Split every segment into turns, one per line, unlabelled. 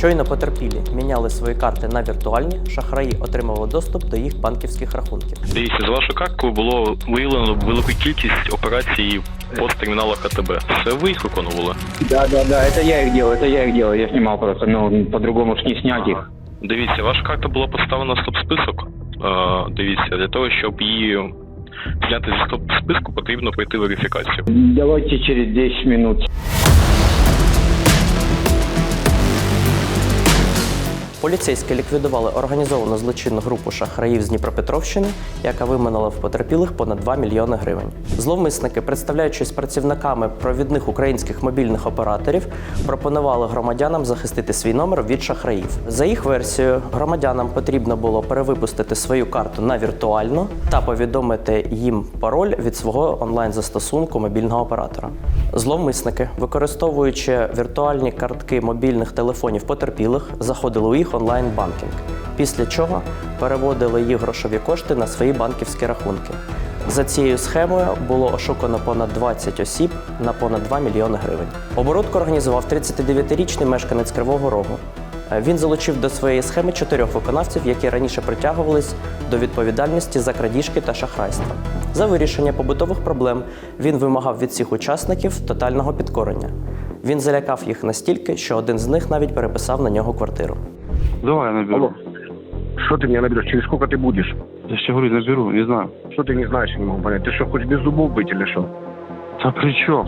Щойно потерпілі міняли свої карти на віртуальні, шахраї отримали доступ до їх банківських рахунків.
Дивіться, з вашою карткою було виявлено велику кількість операцій посттермінала КТБ. Це ви їх виконували?
Да, да, да, это я их делал, это я их делал, я снимал просто, ну, по-другому ж не снять их.
Дивіться, ваша карта була поставлена в стоп-список. Е, дивіться, для того, щоб її зняти зі стоп-списку, потрібно пройти верифікацію.
Давайте через 10 минут.
Поліцейські ліквідували організовану злочинну групу шахраїв з Дніпропетровщини, яка виманила в потерпілих понад 2 мільйони гривень. Зловмисники, представляючись працівниками провідних українських мобільних операторів, пропонували громадянам захистити свій номер від шахраїв. За їх версією, громадянам потрібно було перевипустити свою карту на віртуальну та повідомити їм пароль від свого онлайн-застосунку мобільного оператора. Зловмисники, використовуючи віртуальні картки мобільних телефонів потерпілих, заходили у їх онлайн-банкінг, після чого переводили їх грошові кошти на свої банківські рахунки. За цією схемою було ошукано понад 20 осіб на понад 2 мільйони гривень. Оборудку організував 39-річний мешканець Кривого Рогу. Е, Він залучив до своєї схеми чотирьох виконавців, які раніше притягувались до відповідальності за крадіжки та шахрайство. За вирішення побутових проблем він вимагав від всіх учасників тотального підкорення. Він залякав їх настільки, що один з них навіть переписав на нього квартиру.
Давай я наберу.
Алло. Что ты меня наберешь? Через сколько ты будешь?
Я ще говорю, наберу, не знаю.
Что ты не знаешь, я не могу понять. Ты что, хочешь без зубов быть или что?
Да при чем?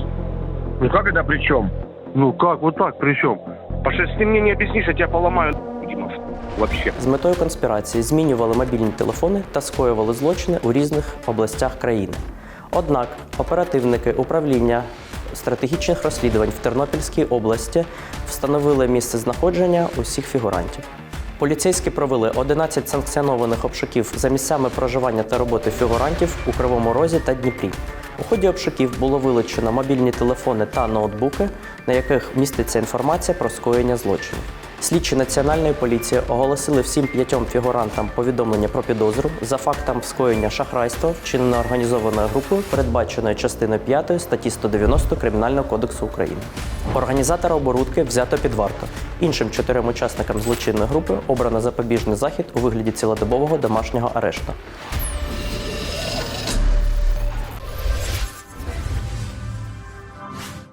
Ну как это при чем?
Ну как, вот так, при чем?
Паша, если ты мне не объяснишь, я тебя поломаю, Димов. Вообще.
З метою конспірації змінювали мобільні телефони та скоювали злочини у різних областях країни. Однак оперативники управління стратегічних розслідувань в Тернопільській області встановили місце знаходження усіх фігурантів. Поліцейські провели 11 санкціонованих обшуків за місцями проживання та роботи фігурантів у Кривому Розі та Дніпрі. У ході обшуків було вилучено мобільні телефони та ноутбуки, на яких міститься інформація про скоєння злочинів. Слідчі національної поліції оголосили всім п'ятьом фігурантам повідомлення про підозру за фактом скоєння шахрайства, вчиненого організованою групою, передбаченою частиною 5 статті 190 Кримінального кодексу України. Організатора оборудки взято під варту. Іншим чотирьом учасникам злочинної групи обрано запобіжний захід у вигляді цілодобового домашнього арешту.